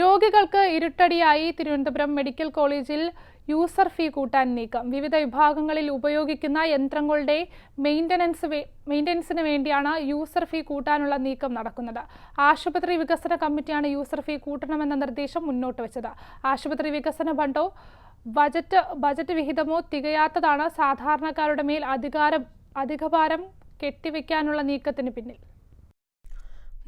രോഗികൾക്ക് ഇരുട്ടടിയായി തിരുവനന്തപുരം മെഡിക്കൽ കോളേജിൽ യൂസർ ഫീ കൂട്ടാൻ നീക്കം. വിവിധ വിഭാഗങ്ങളിൽ ഉപയോഗിക്കുന്ന യന്ത്രങ്ങളുടെ മെയിന്റനൻസ് മെയിന്റനൻസിന് വേണ്ടിയാണ് യൂസർ ഫീ കൂട്ടാനുള്ള നീക്കം നടക്കുന്നത്. ആശുപത്രി വികസന കമ്മിറ്റിയാണ് യൂസർ ഫീ കൂട്ടണമെന്ന നിർദ്ദേശം മുന്നോട്ട് വെച്ചത്. ആശുപത്രി വികസന ഫണ്ടോ ബജറ്റ് ബജറ്റ് വിഹിതമോ തികയാത്തതാണ് സാധാരണക്കാരുടെ മേൽ അധികാരം അധികഭാരം കെട്ടിവെക്കാനുള്ള നീക്കത്തിന് പിന്നിൽ.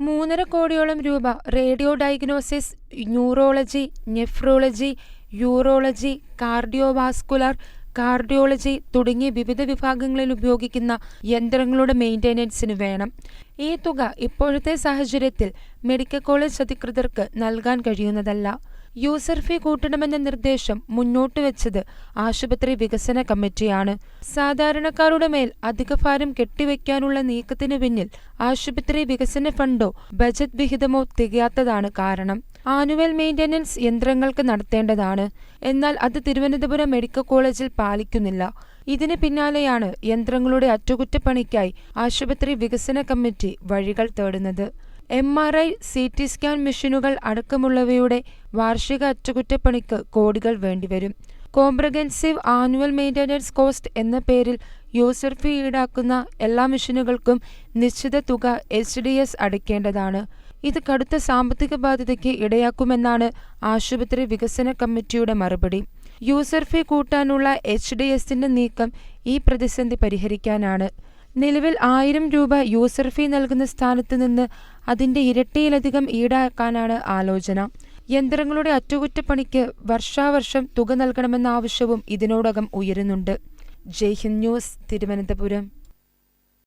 മൂന്നര കോടിയോളം രൂപ. Radio diagnosis neurology nephrology urology cardiovascular cardiology തുടങ്ങിയ വിവിധ വിഭാഗങ്ങളിൽ ഉപയോഗിക്കുന്ന യന്ത്രങ്ങളുടെ മെയിന്റെനൻസിന് വേണം. ഈ തുക ഇപ്പോഴത്തെ സാഹചര്യത്തിൽ മെഡിക്കൽ കോളേജ് അധികൃതർക്ക് നൽകാൻ കഴിയുന്നതല്ല. യൂസർ ഫീ കൂട്ടണമെന്ന നിർദ്ദേശം മുന്നോട്ട് വെച്ചത് ആശുപത്രി വികസന കമ്മിറ്റിയാണ്. സാധാരണക്കാരുടെ മേൽ അധിക ഭാരം കെട്ടിവെക്കാനുള്ള നീക്കത്തിന് പിന്നിൽ ആശുപത്രി വികസന ഫണ്ടോ ബജറ്റ് വിഹിതമോ തികയാത്തതാണ് കാരണം. ആനുവൽ മെയിന്റനൻസ് യന്ത്രങ്ങൾക്ക് നടത്തേണ്ടതാണ്. എന്നാൽ അത് തിരുവനന്തപുരം മെഡിക്കൽ കോളേജിൽ പാലിക്കുന്നില്ല. ഇതിന് പിന്നാലെയാണ് യന്ത്രങ്ങളുടെ അറ്റകുറ്റപ്പണിക്കായി ആശുപത്രി വികസന കമ്മിറ്റി വഴികൾ തേടുന്നത്. M R I C T scan മെഷീനുകൾ അടക്കമുള്ളവയുടെ വാർഷിക അറ്റകുറ്റപ്പണിക്ക് കോടികൾ വേണ്ടിവരും. കോംപ്രഹെൻസീവ് ആനുവൽ മെയിന്റനൻസ് കോസ്റ്റ് എന്ന പേരിൽ യൂസർ ഫീ ഈടാക്കുന്ന എല്ലാ മെഷീനുകൾക്കും നിശ്ചിത തുക എച്ച് ഡി എസ് അടയ്ക്കേണ്ടതാണ്. ഇത് കടുത്ത സാമ്പത്തിക ബാധ്യതയ്ക്ക് ഇടയാക്കുമെന്നാണ് ആശുപത്രി വികസന കമ്മിറ്റിയുടെ മറുപടി. യൂസർ ഫീ കൂട്ടാനുള്ള എച്ച് ഡി എസിന്റെ നീക്കം ഈ പ്രതിസന്ധി പരിഹരിക്കാനാണ്. നിലവിൽ ആയിരം രൂപ യൂസർ ഫീ നൽകുന്ന സ്ഥാനത്ത് നിന്ന് അതിന്റെ ഇരട്ടിയിലധികം ഈടാക്കാനാണ് ആലോചന. യന്ത്രങ്ങളുടെ അറ്റകുറ്റപ്പണിക്ക് വർഷാവർഷം തുക നൽകണമെന്ന ആവശ്യവും ഇതിനോടകം ഉയരുന്നുണ്ട്. ജയ്ഹിന്ദ് ന്യൂസ് തിരുവനന്തപുരം.